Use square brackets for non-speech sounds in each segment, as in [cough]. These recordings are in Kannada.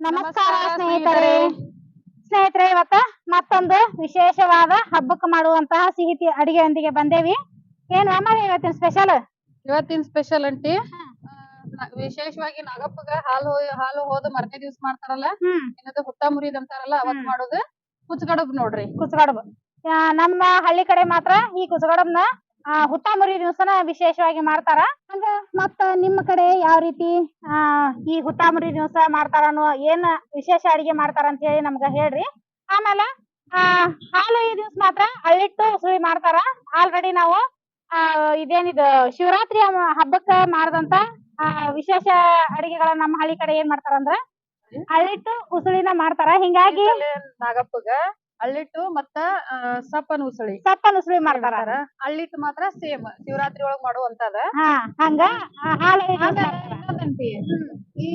ನಮಸ್ಕಾರ ಸ್ನೇಹಿತರೆ. ಸ್ನೇಹಿತರೆ. ಇವತ್ತ ಮತ್ತೊಂದು ವಿಶೇಷವಾದ ಹಬ್ಬಕ್ಕೆ ಮಾಡುವಂತಹ ಸಿಹಿತಿ ಅಡಿಗೆಯೊಂದಿಗೆ ಬಂದೇವಿ. ಏನು ಅಮ್ಮ ಇವತ್ತಿನ ಸ್ಪೆಷಲ್ ಇವತ್ತಿನ ಸ್ಪೆಷಲ್ ಅಂಟಿ ವಿಶೇಷವಾಗಿ ನಾಗಪ್ಪಗ ಹಾಲು ಹಾಲು ಹೋದ ಮರನೇ ದಿವ್ಸ ಮಾಡ್ತಾರಲ್ಲ ಏನದು ಹುತ್ತ ಮುರಿದ್ ಅಂತಾರಲ್ಲ ಅವತ್. ಮಾಡೋದು ಕುಚ್ಕಡಬ್ ನೋಡ್ರಿ. ಕುಚ್ಚಗಡಬು ನಮ್ಮ ಹಳ್ಳಿ ಕಡೆ ಮಾತ್ರ ಈ ಕುಚ್ಚಗಡಬ್ನ ಆ, ಹುತ್ತಾಮರಿ ಮುರಿ ದಿವಸನ ವಿಶೇಷವಾಗಿ ಮಾಡ್ತಾರ? ಹಂಗ ಮತ್ತ ನಿಮ್ಮ ಕಡೆ ಯಾವ ರೀತಿ ಆ ಈ ಹುತ್ತಾಮರಿ ದಿವಸ ಮಾಡ್ತಾರ ಅನ್ನೋ ಏನ್ ವಿಶೇಷ ಅಡಿಗೆ ಮಾಡ್ತಾರ ಅಂತ ಹೇಳಿ ನಮ್ಗ ಹೇಳ್ರಿ. ಆಮೇಲೆ ಆ ಹಾಲು ಈ ದಿವಸ ಮಾತ್ರ ಅಳ್ಳಿಟ್ಟು ಉಸುಳಿ ಮಾಡ್ತಾರ. ಆಲ್ರೆಡಿ ನಾವು ಆ ಇದೇನಿದು ಶಿವರಾತ್ರಿ ಹಬ್ಬ- ಹಬ್ಬಕ್ಕ ಮಾಡದಂತ ಆ ವಿಶೇಷ ಅಡಿಗೆಗಳ ನಮ್ಮ ಹಳ್ಳಿ ಕಡೆ ಏನ್ ಮಾಡ್ತಾರ ಅಂದ್ರ ಅಳ್ಳಿಟ್ಟು ಉಸುಳಿನ ಮಾಡ್ತಾರ. ಹಿಂಗಾಗಿ ನಾಗಪ್ಪಗ ಅಳ್ಳಿಟ್ಟು ಮತ್ತ ಸಪ್ಪನ ಸಪ್ಪನ್ ಉಸಳಿ ಸಪ್ಪನ ಉಸಳಿ ಮಾಡ್ತಾರ. ಅಳ್ಳಿಟ್ಟು ಮಾತ್ರ ಸೇಮ್ ಶಿವರಾತ್ರಿ ಒಳಗ್ ಮಾಡುವಂತದ. ಹಂಗ ಈ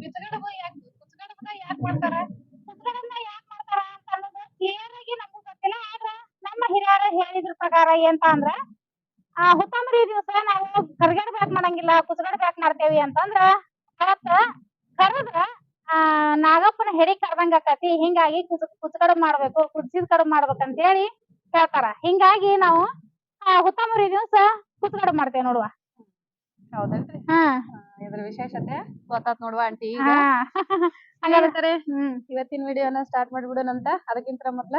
ಬಿಚ್ಚಗಡಬ ಯಾಕೆ ಕುಚ್ಕಡಬನ ಯಾಕೆ ಮಾಡ್ತಾರ? ಪುಸ್ತಕಗಳನ್ನ ಯಾಕ್ ಮಾಡ್ತಾರ ಅಂತ ಅನ್ನೋದು ಕ್ಲಿಯರ್ ಆಗಿ ನಮಗೂ ಗೊತ್ತಿಲ್ಲ ಆದ್ರ ನಮ್ಮ ಹಿರಿಯರ ಹೇಳಿದ್ರ ಪ್ರಕಾರ ಏನಂತ ಅಂದ್ರ ಆ ಹುತ್ತಂಬರಿ ದಿವಸ ನಾವು ಕರ್ಗಡ ಬ್ಯಾಕ್ ಮಾಡಂಗಿಲ್ಲ ಕುಸಗಡ ಬ್ಯಾಕ್ ಮಾಡ್ತೇವಿ ಅಂತಂದ್ರ ಅವತ್ತ ಕರದ್ರ ಆ ನಾಗಪ್ಪನ ಹೆರಿ ಕರ್ದಂಗ ಆಕತಿ. ಹಿಂಗಾಗಿ ಕುಸ ಕುಸಗಡ ಮಾಡ್ಬೇಕು ಕುದಿಸಿದ ಕಡುಬು ಮಾಡ್ಬೇಕು ಅಂತ ಹೇಳಿ ಹೇಳ್ತಾರ. ಹಿಂಗಾಗಿ ನಾವು ಆ ಹುತ್ತಂಬರಿ ದಿವಸ ಕುಸಗಡ ಮಾಡ್ತೇವೆ ನೋಡುವ. ಹೌದಲ್ರಿ ಹಾ. ಆ, ಇದ್ರ ವಿಶೇಷತೆ ಗೊತ್ತಾತ್ ನೋಡುವ ಆಂಟಿ ಹಂಗಾರೆ ಇವತ್ತಿನ ವಿಡಿಯೋನ ಸ್ಟಾರ್ಟ್ ಮಾಡಿಬಿಡೋಣಂತ ಅದಕ್ಕಿಂತ ಮೊದ್ಲ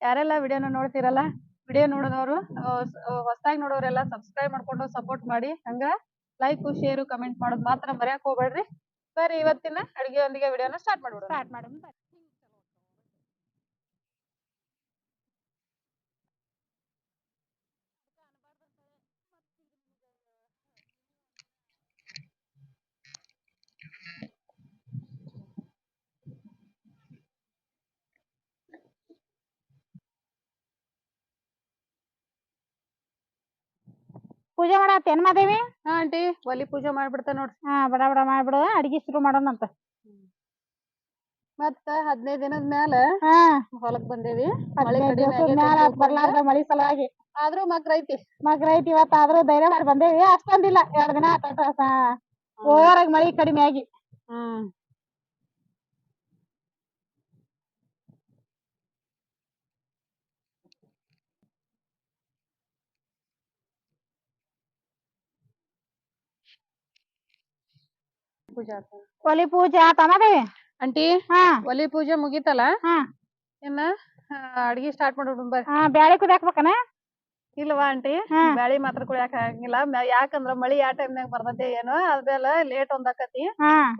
ಯಾರೆಲ್ಲ ವಿಡಿಯೋನ ನೋಡ್ತಿರಲ್ಲ ವಿಡಿಯೋ ನೋಡೋದವ್ರು ಹೊಸದಾಗಿ ನೋಡೋರೆಲ್ಲ ಸಬ್ಸ್ಕ್ರೈಬ್ ಮಾಡ್ಕೊಂಡು ಸಪೋರ್ಟ್ ಮಾಡಿ. ಹಂಗ ಲೈಕ್ ಶೇರ್ ಕಮೆಂಟ್ ಮಾಡೋದ್ ಮಾತ್ರ ಮರ್ಯಾಕ್ ಹೋಗ್ಬೇಡ್ರಿ. ಬರ್ರಿ ಇವತ್ತಿನ ಅಡುಗೆಯೊಂದಿಗೆ ವಿಡಿಯೋನ ಸ್ಟಾರ್ಟ್ ಮಾಡ್ಬಿಡೋಣ. ಸ್ಟಾರ್ಟ್ ಮಾಡೋಣ ಪೂಜೆ ಮಾಡತ್ತೇನ್ ಮಾದೇವಿ? ಹಾ ಆಂಟಿ ಒಲಿ ಪೂಜೆ ಮಾಡ್ಬಿಡ್ತಾ ನೋಡ್ರಿ ಹಾ ಬಡ ಬಡ ಮಾಡ್ಬಿಡು ಅಡಿಗೆ ಶುರು ಮಾಡೋಣ ಅಂತ ಮತ್ತ ಹದಿನೈದು ದಿನದ ಮ್ಯಾಲ ಹಾ. ಹೊಲಕ್ ಬಂದೇವಿ. ಮಳಿ ಹದಿನೈದು ಕಡಿಮೆ ದಿವಸದ ಮ್ಯಾಲ ಅಂತ ಬರ್ಲಾರ್ದ ಮಳಿ ಸಲುವಾಗಿ. ಆದ್ರೂ ಮಕ್ರ ಐತಿ. ಮಗ್ರ ಐತಿ ಇವತ್ತ ಆದ್ರೂ ಧೈರ್ಯ ಮಾಡಿ ಬಂದೇವಿ. ಅಷ್ಟೊಂದಿಲ್ಲ ಎರಡ್ ದಿನ ಆತ ಓವರಾಗಿ ಮಳಿ ಕಡಿಮೆ ಆಗಿ. ಹ್ಮ್. ಪೂಜೆ ಆತ? ಒಲಿ ಪೂಜೆ ಆತ ಮಾದೇವಿ ಆಂಟಿ ಹಾ. ಒಲಿ ಪೂಜೆ ಮುಗಿತಲ್ಲ? ಹಾ. ಇನ್ನ ಅಡ್ಗಿ ಸ್ಟಾರ್ಟ್ ಮಾಡ್ಬಿಡು ಬರ್ರಿ ಹಾ ಬ್ಯಾಳಿ ಕುದಾಕ್ಬೇಕನ ಇಲ್ವಾ ಆಂಟಿ. ಬ್ಯಾಳಿ ಮಾತ್ರ ಕುಡಿಯಾಕ ಆಗಂಗಿಲ್ಲ. ಯಾಕಂದ್ರ ಮಳಿ ಯಾವ ಟೈಮ್ನಾಗ ಬರ್ತೈತಿ ಏನೋ ಅದೆಲ್ಲ ಲೇಟ್ ಒಂದಾಕತಿ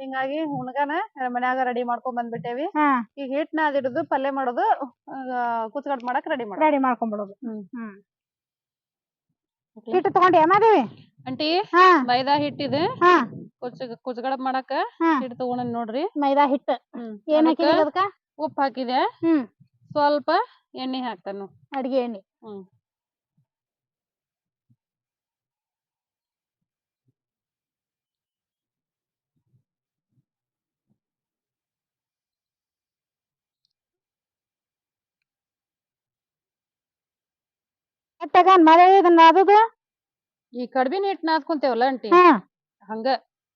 ಹಿಂಗಾಗಿ ಹುಣಗಾನ ಮನ್ಯಾಗ ರೆಡಿ ಮಾಡ್ಕೊಂಡ್ ಬಂದ್ಬಿಟ್ಟೇವಿ. ಈ ಈಗ ಹಿಟ್ನ ಅದಿಡುದು ಪಲ್ಯ ಮಾಡೋದು ಕುಚ್ಕಟ್ ಮಾಡಕ್ ರೆಡಿ ಮಾಡಿ. ರೆಡಿ ಮಾಡ್ಕೊಂಡ್ಬಿಡೋದು ಹ್ಮ್. ಹಿಟ್ಟು ತಗೊಂಡಿ ಮಾದೇವಿ ಆಂಟಿ ಹಾ. ಮೈದಾ ಹಿಟ್ಟಿದೆ ಹಾ. ಕುಚ್ ಕುಚ್ಗಡಪ್ ಮಾಡಾಕ ಹಾ. ಹಿಟ್ ತಗೊಂಡ್ ನೋಡ್ರಿ. ಮೈದಾ ಹಿಟ್ಟು. ಹ್ಮ್. ಏನ್ ಅದಕ್ಕ ಹಾಕಿದ್ರಿ ಅದಕ್ಕ? ಉಪ್ಪು ಹಾಕಿದೆ. ಹ್ಮ್. ಸ್ವಲ್ಪ ಎಣ್ಣೆ ಹಾಕ್ತಾನು. ಅಡಿಗೆ ಎಣ್ಣೆ. ಹ್ಮ್. ಮತ್ತಾಗ ಮಾದೇವಿ ಇದನ್ನ ಅದದು ಈ ಕಡ್ಬಿನ ಹಿಟ್ ನಾದ್ಕೊಂತೇವಲ್ಲ ಹಾ ಹಂಗ?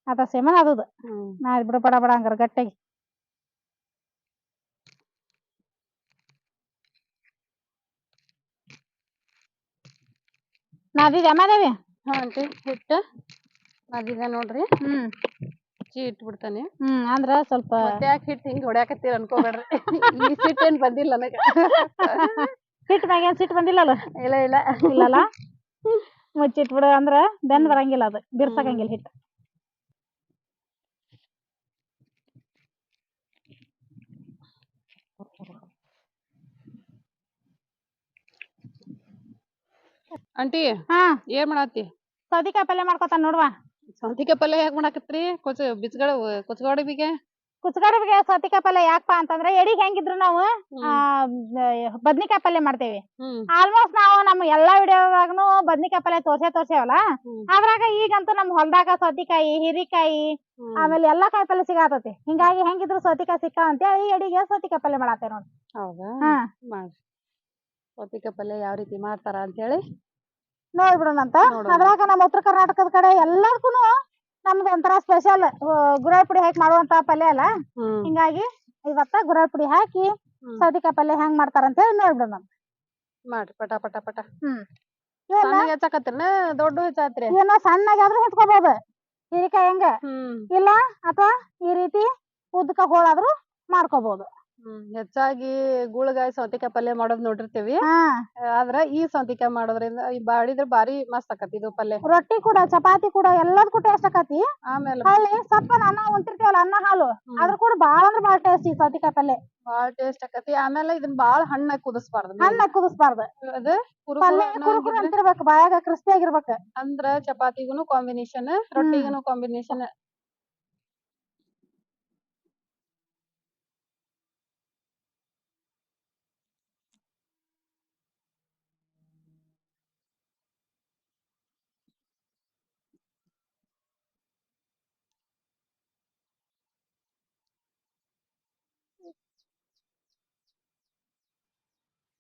ಅದ ಸೇಮ ಅದದು ಹ್ಮ್. ನಾ ಬಿಡು ಬಡ ಬಡ ಹಂಗಾರ ಗಟ್ಟಿಗೆ ನಾದಿದೆ ಮಾದೇವಿ? ಹಾ ಹಿಟ್ಟ ನಾದಿದೆ ನೋಡ್ರಿ. ಹ್ಮ್. ಚಿ ಇಟ್ಬಿಡ್ತಾನೆ. ಹ್ಮ್ ಅಂದ್ರ ಸ್ವಲ್ಪ ಮತ್ತೆ ಯಾಕೆ ಹಿಟ್ ಹಿಂಗ್ ಹೊಡ್ಯಾಕತ್ತೀರ ಅನ್ಕೋಬೇಡ್ರಿ. ಈ ಸಿಟ್ ಏನ್ ಬಂದಿಲ್ಲ ನನಗ. [laughs] ಸಿಟ್ಟು ಮ್ಯಾಗ ಸಿಟ್ಟು ಬಂದಿಲ್ಲಲ್ಲ? ಇಲ್ಲ ಇಲ್ಲ. ಇಲ್ಲಲ್ಲ? ಮುಚ್ಚಿಟ್ಬಿಡು ಅಂದ್ರ ಬೆಂದ್ ಬರಂಗಿಲ್ಲ ಅದು ಬಿರ್ಸಕಂಗಿಲ್ಲ ಹಿಟ್ಟು ಆಂಟಿ ಹಾ. ಏನ್ ಮಾಡತ್ತಿ? ಸೌದಿಕಾಯಿ ಪಲ್ಯ ಮಾಡ್ಕೊತಾನ ನೋಡ್ವಾ. ಸೌತಿಕಾಯಿ ಪಲ್ಯ ಯಾಕೆ ಮಾಡಾಕತ್ರಿ? ಕೊಚ ಬಿಚ್ಗಡ ಕುಚ್ಗಡಬಿಗೆ ಕುಚ್ಚಗಾಡಿಗೆ ಸೌತಿಕಾಯಿ ಪಲ್ಯ ಯಾಕಪ್ಪ ಅಂತಂದ್ರ ಎಡಿಗ್ ಹೆಂಗಿದ್ರು ನಾವು ಆ ಬದ್ನಿಕಾಯಿ ಪಲ್ಯ ಮಾಡ್ತೇವಿ. ಆಲ್ಮೋಸ್ಟ್ ನಾವು ನಮ್ ಎಲ್ಲಾ ವಿಡಿಯೋದಾಗನು ಬದ್ನಿಕಾಯಿ ಪಲ್ಯ ತೋರ್ಸೇ ತೋರ್ಸೇವಲ್ಲ. ಅದ್ರಾಗ ಈಗಂತೂ ನಮ್ ಹೊಲ್ದಾಗ ಸೌತಿಕಾಯಿ ಹಿರಿಕಾಯಿ ಆಮೇಲೆ ಎಲ್ಲಾ ಕಾಯಿ ಪಲ್ಯ ಸಿಗಾತತಿ. ಹಿಂಗಾಗಿ ಹೆಂಗಿದ್ರು ಸೌತಿಕಾಯಿ ಸಿಕ್ಕಾವ ಅಂತ ಹೇಳಿ ಎಡಿಗೆ ಸೌತಿಕಾಯಿ ಪಲ್ಯ ಮಾಡತ್ತೇವ್ ನೋಡಿ. ಹೌದಾ? ಹಾ. ಮಾಡ್ರಿ. ಸೌತಿಕಾಯಿ ಪಲ್ಯ ಯಾವ ರೀತಿ ಮಾಡ್ತಾರ ಅಂತ ಹೇಳಿ ನೋಡ್ಬಿಡೋಣಂತ. ಅಂತ ಅದ್ರಾಗ ನಮ್ಮ ಉತ್ತರ ಕರ್ನಾಟಕದ ಕಡೆ ಎಲ್ಲದಕ್ಕೂನು ನಮ್ದು ಒಂಥರ ಸ್ಪೆಷಲ್ ಗುರಾಳ್ ಪುಡಿ ಹಾಕಿ ಮಾಡುವಂತ ಪಲ್ಯ ಅಲ್ಲ? ಹಿಂಗಾಗಿ ಇವತ್ತ ಗುರಾಳ್ ಪುಡಿ ಹಾಕಿ. ಸೌತಿಕಾಯಿ ಪಲ್ಯ ಹೆಂಗ್ ಮಾಡ್ತಾರ ಅಂತ ಹೇಳಿ ನೋಡ್ಬಿಡೋಣ ಮಾಡ್ರಿ ಪಟ ಪಟ ಪಟ. ಹ್ಮ್. ಹೆಚ್ಚಾಕತ್ತೀನ ದೊಡ್ಡ ಹೆಚ್ಚಾತ್ರಿ? ಇವನ್ನ ಸಣ್ಣಗಾದ್ರೂ ಹೆಚ್ಕೋಬಹುದು ಹೀರಿಕಾಯಿ ಹೆಂಗ? ಇಲ್ಲಾ ಇಲ್ಲ ಅಥವಾ ಈ ರೀತಿ ಉದ್ದಕ ಹೋಳಾದ್ರೂ ಮಾಡ್ಕೋಬಹುದು ಹ್ಮ್ ಹೆಚ್ಚಾಗಿ ಗುಳಗಾಯಿ ಸೌತಿಕಾಯಿ ಪಲ್ಯ ಮಾಡೋದ್ ನೋಡಿರ್ತೀವಿ. ಹಾ. ಆದ್ರ ಈ ಸೌತಿಕಾಯಿ ಮಾಡೋದ್ರಿಂದ ಈ ಬಾಡಿದ್ರ ಬಾರಿ ಮಸ್ತ್ ಆಕತಿ ಇದು ಪಲ್ಯ. ರೊಟ್ಟಿ ಕೂಡ ಚಪಾತಿ ಕೂಡ ಎಲ್ಲದಕ್ಕೂ ಟೇಸ್ಟ್ ಆಕತಿ? ಆಮೇಲೆ ಸ್ವಲ್ಪ ಸಪ್ಪನ ಅನ್ನ ಉಂತಿರ್ತೀವಲ್ಲ ಅನ್ನ ಹಾಲು ಅದ್ರ ಕೂಡ ಬಾಳ ಅಂದ್ರ ಬಾಳ ಟೇಸ್ಟ್ ಈ ಸೌತಿಕಾಯಿ ಪಲ್ಯ. ಬಾಳ ಟೇಸ್ಟ್ ಆಕತಿ. ಆಮೇಲೆ ಇದನ್ನ ಬಾಳ ಹಣ್ಣಾಗಿ ಕುದಿಸ್ಬಾರ್ದು. ಹಣ್ಣ ಕುದಿಸ್ಬಾರ್ದು. ಅದು ಕುರು ಪಲ್ಯ ಅಂತಿರ್ಬೇಕು ಬಾಯಾಗ ಕ್ರಿಸ್ಪಿ ಆಗಿರ್ಬೇಕು. ಅಂದ್ರ ಚಪಾತಿಗುನು ಕಾಂಬಿನೇಷನ್ ರೊಟ್ಟಿಗೂನು ಕಾಂಬಿನೇಷನ್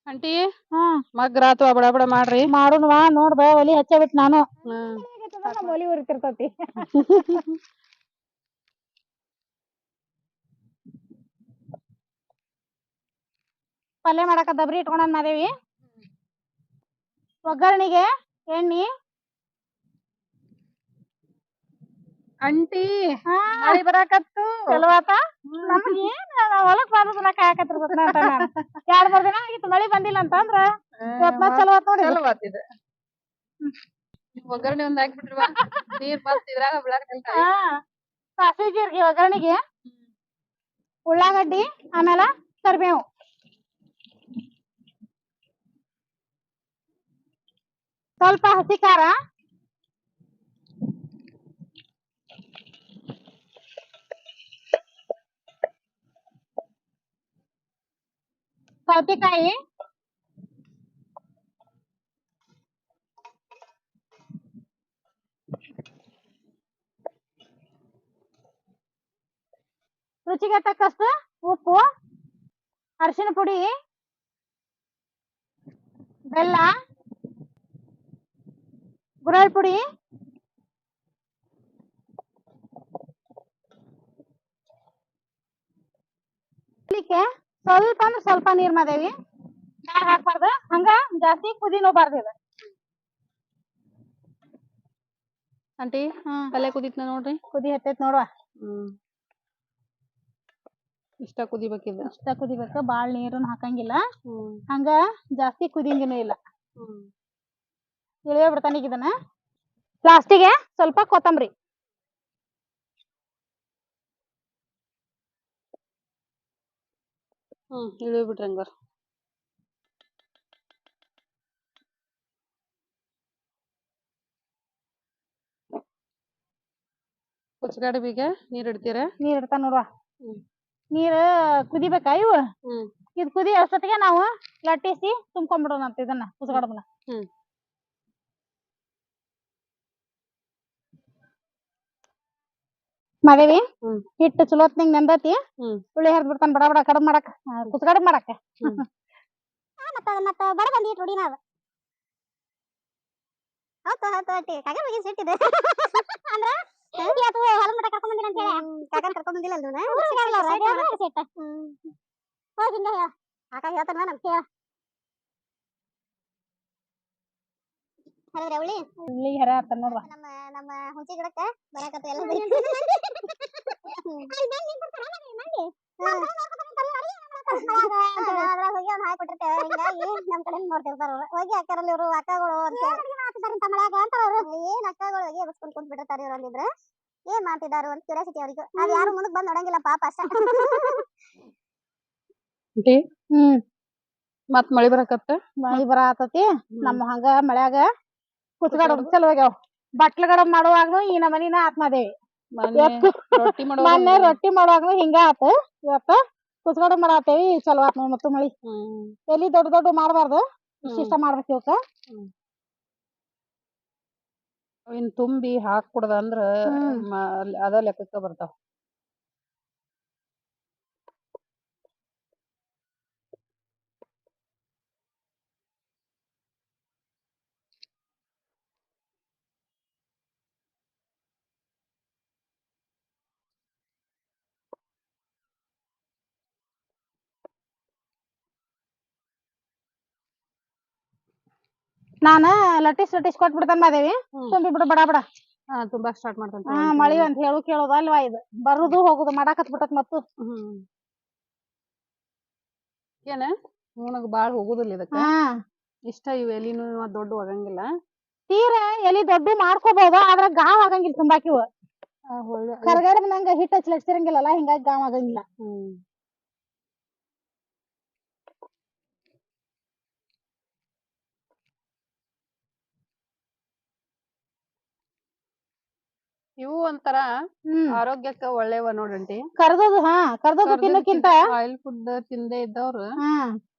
ಆಂಟಿ? ಹ್ಮ್ ಮಗ್ರಾತು ಬಡ ಬಡ ಮಾಡ್ರಿ? ಮಾಡೋಣವಾ ಬಾ ಒಲಿ ಹಚ್ಚಬಿಟ್ ನಾನು. ಹ್ಮ್. ನಮ್ಮ ಒಲಿ ಉರಿತಿರ್ತತಿ? ಪಲ್ಯ ಮಾಡಾಕ ದಬ್ರಿ ಇಟ್ಕೊಂಡ್ ಮಾದೇವಿ. ಒಗ್ಗರಣೆಗೆ ಎಣ್ಣಿ ಹಾ. ಮಳಿ ಬರಾಕತ್ತು ಚಲೋ ನಮ್ಗ ಏನ್ ಹೊಲಕ್ ಬಂದದನ್ನ ಕಾಯಕತ್ತಿರ್ಬೇಕು ಅಂತ ಎರಡ್ ಮೂರ್ ದಿನ ಆಗಿತ್ತು ಮಳಿ ಬಂದಿಲ್ಲ ಅಂತಂದ್ರ ಅಂದ್ರ ಮತ್ತ್ ಚಲೋ ಆತ್ ನೋಡಿ ಚಲೋ ಆತಿದ ಒಗ್ಗರಣೆ ಒಂದ್ ಹಾಕ್ಬಿಟ್ರಿ ನೀರ್ ಮತ್ತ್ ಇದ್ರಾಗ ಹಾ. ಸಾಸಿವೆ ಜೀರ್ಗಿ ಒಗ್ಗರಣೆಗೆ ಉಳ್ಳಾಗಡ್ಡಿ ಆಮೇಲೆ ಕರಿಬೇವು. ಸ್ವಲ್ಪ ಹಸಿ ಖಾರ. ಸೌತೆಕಾಯಿ ರುಚಿಗೆ ತಕ್ಕಷ್ಟು ಉಪ್ಪು ಅರಿಶಿನ ಪುಡಿ ಬೆಲ್ಲ ಗುರಾಳ್ ಪುಡಿ ಇಡ್ಲಿಕ್ಕೆ ಸ್ವಲ್ಪ ಅಂದ್ರೆ ಸ್ವಲ್ಪ ನೀರ್ ಮಾದೇವಿ. ಯಾರ್ ಹಾಕ್ಬಾರ್ದು. ಹಂಗ ಜಾಸ್ತಿ ಕುದಿನೂ ಬಾರ್ದು ಇದು. ಆಂಟಿ ಪಲ್ಲೆ ಪಲ್ಯ ಕುದಿತ್ನ ನೋಡ್ರಿ? ಕುದಿ ಹತ್ತೈತ್ ನೋಡುವ. ಹ್ಮ್. ಇಷ್ಟ ಕುದಿಬೇಕಿದ? ಇಷ್ಟ ಕುದಿಬೇಕು. ಬಾಳ್ ನೀರನ್ನ ಹಾಕಂಗಿಲ್ಲ. ಹಂಗ ಜಾಸ್ತಿ ಕುದಿಯಂಗಿನೂ ಇಲ್ಲ. ಇಳಿಯೋ ಬಿಡ್ತಾನೀಗ ಇದನ್ನ. ಲಾಸ್ಟಿಗೆ ಸ್ವಲ್ಪ ಕೊತ್ತಂಬರಿ. ಹ್ಮ್ ಇಳಿಯ್ ಬಿಡ್ರಿ ಹಂಗಾರ ಕುಚ್ಗಾಡಿ ಬೀಗ ನೀರ್ ಇಡ್ತೀರ ನೀರ್ ಇಡ್ತಾನ ನೋಡುವ ಹ್ಮ್. ನೀರ್ ಕುದಿಬೇಕಾ ಇವು ಹ್ಮ್ ಇದ್ ಕುದಿ ಅಷ್ಟೊತ್ತಿಗೆ ನಾವು ಲಟ್ಟಿಸಿ ತುಂಬ್ಕೊಂಡ್ಬಿಡೋಣ ಅಂತ ಇದನ್ನ ಕುಸ್ಗಡಬನ ಮಾದೇವಿ ಹಿಟ್ಟು ಚಲೋ ಹೊತ್ನಾಗ ನೆಂದತಿ. ಹುಳಿ ಹರಿದ್ ಬಿಡ್ತಾನ ಬಡ ಬಡ ಕಡಬ್ ಮಾಡಕ್ ಕುಸ್ಗಡಬ್ ಮಾಡಕ್. [laughs] ಮತ್ತ ಮತ್ತ ಬಡ ಬಂದಿ ರೂಢಿನ ಅದ. ಹೌದು ಹೌದು ಅಟ್ಟಿ ಬಗ್ಗೆ ಸಿಟ್ಟಿದೆ. ಅಂದ್ರ ಇವತ್ತು ಹೊಲ ಮಟ ಕರ್ಕೊಂಡ್ ಬಂದಿನ ಅಂತ ಹೇಳಿ. ಕಾಕನ್ ಕರ್ಕೊಂಡ್ ಬಂದಿಲ್ಲ ಅಲ್ವ ಹೋಗಿಂದ ಹೇಳ ಕಾಕ ಹೇಳ್ತಾನ ನಮ್ ಹೇಳ ಹರದ್ರ ಅವಳಿ ಇಲ್ಲಿ ಹರ ಆತ ನೋಡ್ವ. ನಮ್ಮ ನಮ್ಮ ಹುಂಚಿ ಗಿಡಕ್ಕ ಬರಾಕತ್ತ ಎಲ್ಲ ಅದ್ರಾಗ ಹೋಗಿ ಅವ್ರು ಇವ್ರು ಅಕ್ಕಗಳು ಅಂತ ಏನ್ ಅಕ್ಕಗಳು? ಹೋಗಿ ಎಬ್ಸ್ಕೊಂಡ್ ಕುಂತ್ ಬಿಟ್ಟಿರ್ತಾರ ಇವ್ರು ಅಂದಿದ್ರ. ಏನ್ ಮಾಡ್ತಿದಾರು ಅಂತ ಕ್ಯೂರಿಯಾಸಿಟಿ ಅವ್ರಿಗೆ. ಅದ್ ಯಾರು ಮುಂದಕ್ ಬಂದ್ ನೋಡಂಗಿಲ್ಲ ಪಾಪ ಅಷ್ಟ. ಹ್ಮ್. ಮತ್ ಮಳಿ ಬರಾಕತ್ತ? ಮಳಿ ಬರಾತತಿ ನಮ್ಮ ಹಂಗ ಮಳ್ಯಾಗ ಕುತ್ಗಾಡ ಚಲೋ ಆಗ್ಯಾವ. ಬಟ್ಲ ಗಡಬ್ ಮಾಡುವಾಗ್ನು ಈ ನಮನಿನ ಆತ್ಮದೇವಿ ಮೊನ್ನೆ ರೊಟ್ಟಿ ಮಾಡುವಾಗ್ನು ಹಿಂಗ ಆತ. ಇವತ್ತ ಕುತ್ಗಡ ಮಾಡತ್ತೇವಿ ಚಲೋ ಆತ್ ನೋಡ್ ಮತ್ತು ಮಳಿ ಎಲ್ಲಿ ದೊಡ್ಡ ದೊಡ್ಡ ಮಾಡಬಾರ್ದು. ಇಷ್ಟ ಮಾಡ್ಬೇಕು ಇವಕ್ಕ ಇನ್ ತುಂಬಿ ಹಾಕ್ಬಿಡ್ದ ಅಂದ್ರ ಹ್ಮ್. ಅದ ಲೆಕ್ಕಕ್ಕ ಬರ್ತಾವ. ನಾನ ಲಟ್ಟಿಸ್ ಲಟ್ಟಿಸ್ ಕೊಟ್ಬಿಡ್ತಾನ ಮಾದೇವಿ. ತುಂಬಿ ಬಿಡು ಬಡ ಬಡ. ಹಾ ತುಂಬಾ ಸ್ಟಾರ್ಟ್ ಮಾಡ್ತಾನೆ ಹಾ ಮಳಿ ಅಂತ ಹೇಳು ಕೇಳೋದ ಅಲ್ವಾ ಇದು? ಬರುದು ಹೋಗುದು ಮಾಡಾಕತ್ ಬಿಟ್ಟತ್ ಮತ್ತು. ಏನ? ನನಗ್ ಬಾಳ ಹೋಗುದಿಲ್ಲ ಇದಕ್ಕ? ಇಷ್ಟ ಇವ್ ಎಲಿನು ದೊಡ್ಡ ಆಗಂಗಿಲ್ಲ ತೀರ ಎಲಿ ದೊಡ್ಡ ಮಾಡ್ಕೋಬಹುದು ಆದ್ರ ಗಾವ್ ಆಗಂಗಿಲ್ಲ ತುಂಬಾಕಿವ ಕರ್ಗಾರ ನಂಗ ಹಿಟ್ ಹಚ್ಚಿ ಹಿಂಗಾಗಿ ಗಾವ್ ಆಗಂಗಿಲ್ಲ. ಹ್ಮ್. ಒಂಥರ ಆರೋಗ್ಯಕ್ಕೆ ಒಳ್ಳೆವ ನೋಡಂಟಿ ಕರ್ದದು ಹಾ ಕರ್ದದು ತಿನ್ನಕ್ಕಿಂತ? ಆಯಿಲ್ ಫುಡ್ ತಿಂದೇ ಇದ್ದವ್ರು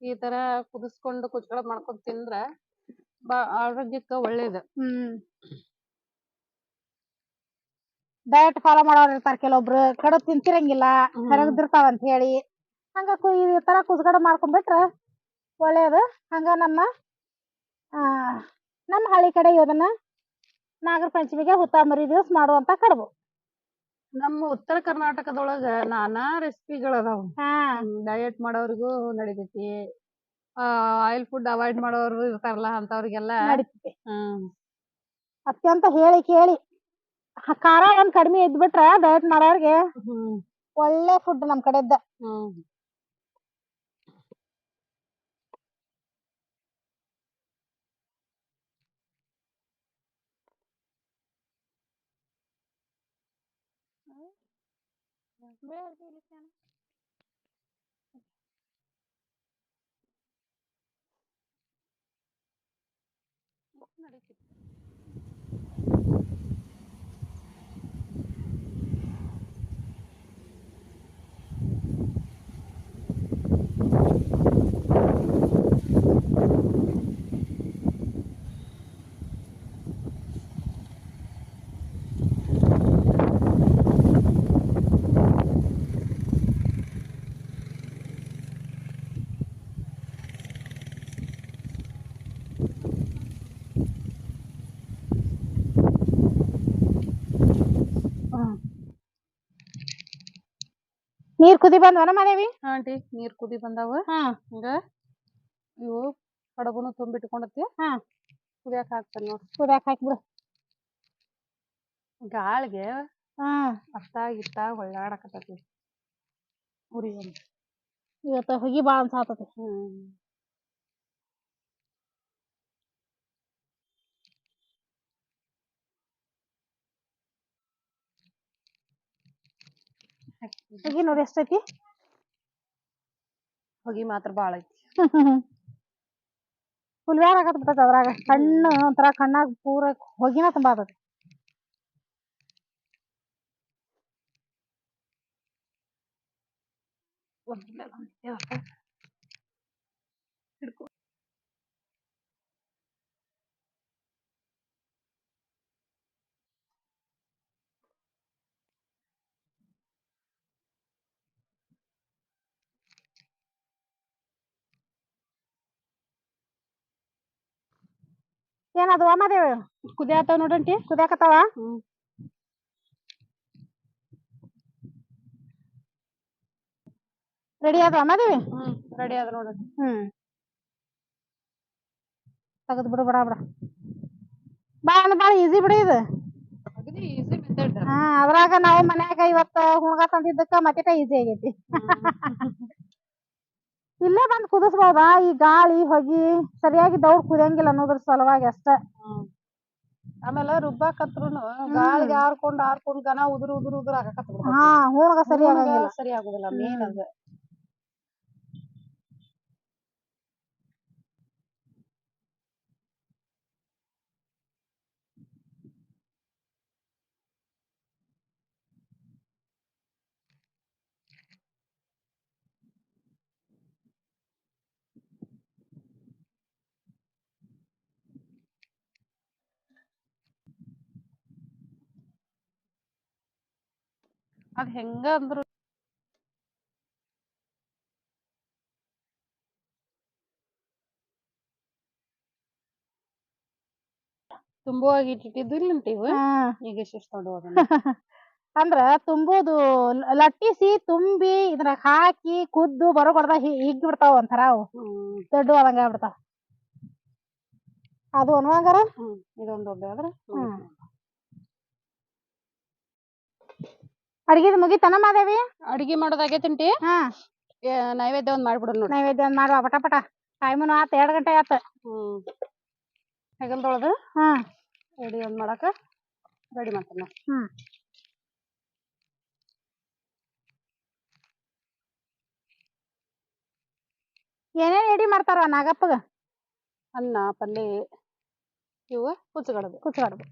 ಈ ತರ ಕುದಿಸ್ಕೊಂಡು ಕುಚ್ಕಳ ಮಾಡ್ಕೊಂಡ್ ತಿಂದ್ರ ಬಾ ಆರೋಗ್ಯಕ್ಕ ಒಳ್ಳೇದ. ಡಯಟ್ ಫಾಲೋ ಮಾಡೋರ್ ಇರ್ತಾರ ಕೆಲವೊಬ್ರು. ಕಡದ್ ತಿಂತಿರಂಗಿಲ್ಲ. ಕರಗದಿರ್ತಾವ ಅಂತ ಹೇಳಿ. ಹಂಗ ಈ ತರ ಕುಸ್ಗಡ ಮಾಡ್ಕೊಂಡ್ಬಿಟ್ರ ಒಳ್ಳೇದು. ಹಂಗ ನಮ್ಮ ಆ ನಮ್ಮ ಹಳ್ಳಿ ಕಡೆ ಇದನ್ನ ನಾಗರ ಪಂಚಮಿಗೆ ಹುತ್ತಾಮರಿ ದಿವಸ ಮಾಡುವಂತ ಕಡುಬು. ನಮ್ಮ ಉತ್ತರ ಕರ್ನಾಟಕದೊಳಗ ನಾನಾ ರೆಸಿಪಿಗಳು ಅದಾವ ಹಾ. ಡಯಟ್ ಮಾಡೋರಿಗೂ ನಡಿತೈತಿ. ಆಯಿಲ್ ಫುಡ್ ಅವಾಯ್ಡ್ ಮಾಡೋರು ಇರ್ತಾರಲ್ಲ ಅಂತವ್ರಿಗೆಲ್ಲ. ನಡೀತೈತಿ. ಹ್ಮ್. ಅತ್ಯಂತ ಹೇಳಿ ಕೇಳಿ. ಹ- ಖಾರ ಒಂದ್ ಕಡಿಮೆ ಇದ್ಬಿಟ್ರ ಡಯಟ್ ಮಾಡೋರ್ಗೆ ಹ್ಮ್. ಒಳ್ಳೆ ಫುಡ್ ನಮ್ ಕಡೆದ್ದ. ಹ್ಮ್. Biraz Elif yana. Bakın hareketler. ನೀರ್ ಕುದಿ ಬಂದ್ವನ ಮಾದೇವಿ ಆಂಟಿ ನೀರ್ ಕುದಿ ಬಂದಾವ. ಹಾ. ಹಂಗ ಇವು ಕಡಬುನು ತುಂಬಿಟ್ಕೊಂಡತಿ ಹಾ. ಕುದಿಯಾಕ ಹಾಕ್ತಾನ ನೋಡ್. ಕುದಿಯಾಕ ಹಾಕ್ಬಿಡು ಗಾಳಿಗೆ ಹಾ. ಅರ್ಥ ಗಿತ್ತ ಹೊಳ್ಳಾಡಕತ್ತತಿ ಉರಿ ಇವತ್ತ ಹೊಗಿ ಬಾಳ ಅನ್ಸಾತತಿ. ಹ್ಮ್. ಹೊಗಿ ನೋಡಿ ಎಷ್ಟೈತಿ? ಹೊಗಿ ಮಾತ್ರ ಬಾಳ ಐತಿ. ಫುಲ್ ವ್ಯಾರ್ ಆಗತ್ ಬಿಟ್ಟೈತಿ ಅದ್ರಾಗ. ಕಣ್ಣು ಒಂಥರ ಕಣ್ಣಾಗ ಪೂರ ಹೊಗಿನ ತುಂಬಾತತಿ ಏನದು ಅಮ್ಮದೇವ ಕುದಿಯಾತಾವ ನೋಡಂಟಿ ಕುದಿಯಾಕತ್ತಾವ? ರೆಡಿ ಆದ ಅಮ್ಮದೇವಿ ಹ್ಮ್ ರೆಡಿ ಆದ ನೋಡ್ರಿ ಹ್ಮ್. ತಗದ್ ಬಿಡು ಬಡ ಬಡ. ಬಾಳ ಬಾಳ ಈಸಿ ಬಿಡಿ ಇದು. ಹಾ ಅದ್ರಾಗ ನಾವು ಮನ್ಯಾಗ ಇವತ್ತ ಹುಣ್ಗ ತಂದಿದ್ದಕ್ಕ ಮತ್ತೆ ಈಸಿ ಆಗೈತಿ. ಇಲ್ಲೇ ಬಂದ್ ಕುದಿಸ್ಬೋದ? ಈ ಗಾಳಿ ಹೊಗಿ ಸರಿಯಾಗಿ ದೌಡ್ ಕುದಿಯಂಗಿಲ್ಲ ಅನ್ನೋದ್ರ ಸಲುವಾಗಿ ಅಷ್ಟ. ಆಮೇಲೆ ರುಬ್ಬಾಕತ್ರುನು ಗಾಳಿಗೆ ಆರ್ಕೊಂಡು ಆರ್ಕೊಂಡು ಗನ ಉದುರು ಉದುರು ಉದುರು ಆಗಾಕತ್ತ ಹಾ ಹುಣಗ ಸರಿ ಆಗಂಗಿಲ್ಲ. ಸರಿ ಆಗುದಿಲ್ಲ ಮೇನ್ ಅದ. ಅದ್ ಹೆಂಗ ಅಂದ್ರು ತುಂಬುವಾಗಿ ಇಟ್ಟಿಟ್ಟಿದ್ದು ಇಲ್ಲಂಟಿ ಇವು ಈಗ ದೊಡ್ಡ [laughs] ಅಂದ್ರ ತುಂಬುದು ಲಟ್ಟಿಸಿ ತುಂಬಿ ಇದ್ರಾಗ ಹಾಕಿ ಕುದ್ದು ಬರೋಕೊಡ್ದ ಹಿಗ್ ಬಿಡ್ತಾವ ಒಂಥರ ಅವು. ದೊಡ್ಡ ಆದಂಗ ಆಗ್ಬಿಡ್ತಾವ. ಅದು ಅನ್ವಾಂಗಾರ? ಇದೊಂದು ಒಬ್ಬೆ ಆದ್ರೆ ಹ್ಮ್. ಅಡ್ಗಿದ್ ಮುಗಿತನ ಮಾದೇವಿ? ಅಡಿಗೆ ಮಾಡೋದಾಗೈತಂಟಿ ಹಾ. ನೈವೇದ್ಯ ಒಂದ್ ಮಾಡ್ಬಿಡೋಣ ನೋಡಿ. ನೈವೇದ್ಯ ಒಂದ್ ಮಾಡುವ ಪಟ ಪಟ. ಟೈಮನು ಆತ ಎರಡ್ ಗಂಟೆ ಆತ. ಹ್ಮ್. ಹೆಗಲ್ದೊಳದು? ಹಾ. ರೆಡಿ ಒಂದ್ ಮಾಡಾಕ ರೆಡಿ ಮಾಡ್ತೇನೆ ಹ್ಮ್. ಏನೇನ್ ರೆಡಿ ಮಾಡ್ತಾರ ನಾಗಪ್ಪಗ? ಅನ್ನ ಪಲ್ಲೆ ಇವು ಕುಚ್ಚಗಡದು ಕುಚ್ಕಡ್ಬು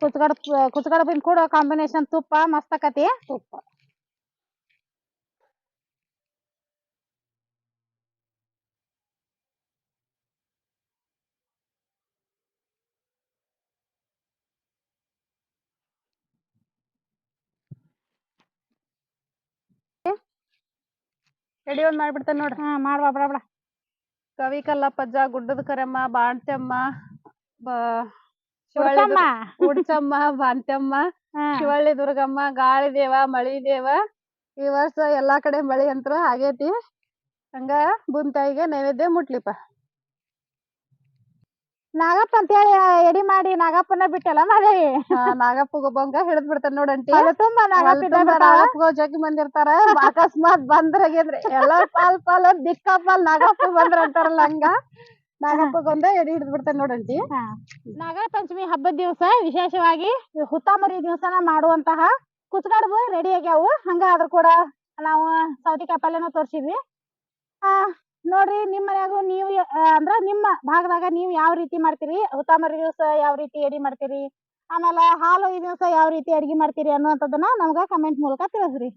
ಕುಚ್ಕಡ್ ಕುಚ್ಕಡ್ಬಿನ್ ಕೂಡ ಕಾಂಬಿನೇಷನ್ ತುಪ್ಪ ಮಸ್ತ್ ಆಕತಿ ತುಪ್ಪ. ರೆಡಿ ಒಂದ್ ಮಾಡ್ಬಿಡ್ತಾನೆ ನೋಡ್ರಿ ಹಾ ಮಾಡ್ವಾ ಬಡ ಬಡ ಕವಿ ಕಲ್ಲಪ್ಪಜ್ಜ ಗುಡ್ಡದ ಕರಮ್ಮ ಬಾಣ್ತಮ್ಮ ಬ ದುರ್- ಬಾಂತಮ್ಮ ಶಿವಳ್ಳಿ ದುರ್ಗಮ್ಮ ಗಾಳಿ ದೇವ ಮಳಿ ದೇವ ಈ ವರ್ಷ ಎಲ್ಲಾ ಕಡೆ ಮಳಿ ಅಂತ್ರ ಆಗೇತಿ. ಹಂಗ ಬುಂತಾಯಿಗೆ ನೈವೇದ್ಯ ಮುಟ್ಲಿಪ್ಪ. ನಾಗಪ್ಪ ಅಂತ ಹೇಳಿ ಎಡಿ ಮಾಡಿ ನಾಗಪ್ಪನ ಬಿಟ್ಟಲ್ಲ ಮಾದೇವಿ ಆ, ನಾಗಪ್ಪ ಗೊಬ್ಬಂಗ ಹಿಡಿದ್ ಬಿಡ್ತಾರ ನೋಡಂಟಿ ತುಂಬಾ ನಾಗಪ್ಪ. ನಾಗಪ್ಪಗ ಜಗ್ಗಿ ಬಂದಿರ್ತಾರ. ಅಕಸ್ಮಾತ್ ಬಂದ್ರ ಎಲ್ಲ ಪಾಲ್ ಪಾಲ್ ದಿಕ್ಕ ಪಾಲ್ ನಾಗಪ್ಪ ಬಂದ್ರ ಅಂತಾರಲ್ಲ ಹಂಗ. ನಾಗಪ್ಪಗೊಂದ ಎಡಿ ಹಿಡಿದು ಬಿಡ್ತಾನೆ ನೋಡಂತಿ ಹಾ. ನಾಗರ ಪಂಚಮಿ ಹಬ್ಬದ ದಿವಸ ವಿಶೇಷವಾಗಿ ಹುತ್ತಾಮರಿ ದಿವಸನ ಮಾಡುವಂತಹ ಕುಚ್ಕಡ್ಬು ರೆಡಿ ಆಗ್ಯಾವು. ಹಂಗ ಆದ್ರೂ ಕೂಡ ನಾವು ಸೌತಿಕಾಯಿ ಪಲ್ಯನ ತೋರಿಸಿದ್ವಿ. ಆ ನೋಡ್ರಿ ನಿಮ್ಮ ಮನ್ಯಾಗು ನೀವು ಅಂದ್ರ ನಿಮ್ಮ ಭಾಗದಾಗ ನೀವು ಯಾವ ರೀತಿ ಮಾಡ್ತೀರಿ? ಹುತ್ತಾಮರಿ ದಿವಸ ಯಾವ ರೀತಿ ಎಡಿ ಮಾಡ್ತೀರಿ? ಆಮೇಲೆ ಹಾಲು ಈ ದಿವಸ ಯಾವ ರೀತಿ ಅಡಿಗೆ ಮಾಡ್ತೀರಿ ಅನ್ನುವಂಥದ್ದನ್ನ ನಮ್ಗ ಕಮೆಂಟ್ ಮೂಲಕ ತಿಳಿಸ್ರಿ.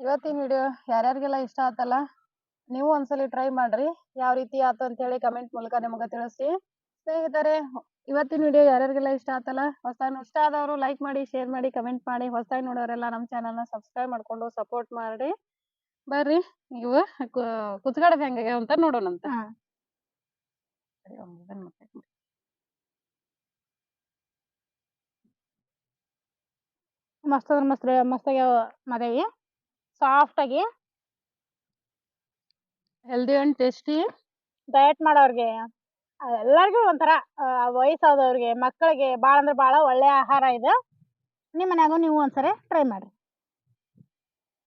ಇವತ್ತಿನ ವಿಡಿಯೋ ಯಾರ್ಯಾರಿಗೆಲ್ಲ ಇಷ್ಟ ಆತಲ್ಲ ನೀವು ಒಂದ್ಸಲಿ ಟ್ರೈ ಮಾಡ್ರಿ. ಯಾವ ರೀತಿ ಆತು ಅಂತ ಹೇಳಿ ಕಮೆಂಟ್ ಮೂಲಕ ನಿಮಗೆ ತಿಳಿಸಿ. ಸ್ನೇಹಿತರೆ ಇವತ್ತಿನ ವಿಡಿಯೋ ಯಾರ್ಯಾರಿಗೆಲ್ಲ ಇಷ್ಟ ಆತಲ್ಲ ಹೊಸದಾಗಿ ಇಷ್ಟ ಆದವರು ಲೈಕ್ ಮಾಡಿ ಶೇರ್ ಮಾಡಿ ಕಮೆಂಟ್ ಮಾಡಿ ಹೊಸದಾಗಿ ನೋಡೋರೆಲ್ಲ ನಮ್ಮ ಚಾನಲ್ನ ಸಬ್ಸ್ಕ್ರೈಬ್ ಮಾಡ್ಕೊಂಡು ಸಪೋರ್ಟ್ ಮಾಡಿ ಬರ್ರಿ ಇವ ಕುಚ್ಗಡ ಹೆಂಗಾಗ್ಯಾವ ಅಂತ ನೋಡೋಣಂತ. ಮಸ್ತ್ ಅಂದ್ರ ಮಸ್ತ್ ಮಸ್ತ್ ಆಗ್ಯಾವ ಮಾದೇವಿ ಸಾಫ್ಟ್ ಆಗಿ. ಹೆಲ್ದಿ ಅಂಡ್ ಟೇಸ್ಟಿ ಡಯಟ್ ಮಾಡೋರ್ಗೆ ಎಲ್ಲರಿಗೂ ಒಂಥರ ವಯಸ್ಸಾದವ್ರಿಗೆ, ಮಕ್ಕಳಿಗೆ ಭಾಳ ಅಂದ್ರೆ ಭಾಳ ಒಳ್ಳೆ ಆಹಾರ ಇದು. ನಿಮ್ಮ ಮನ್ಯಾಗೂ ನೀವು ಒಂದ್ಸರಿ ಟ್ರೈ ಮಾಡ್ರಿ.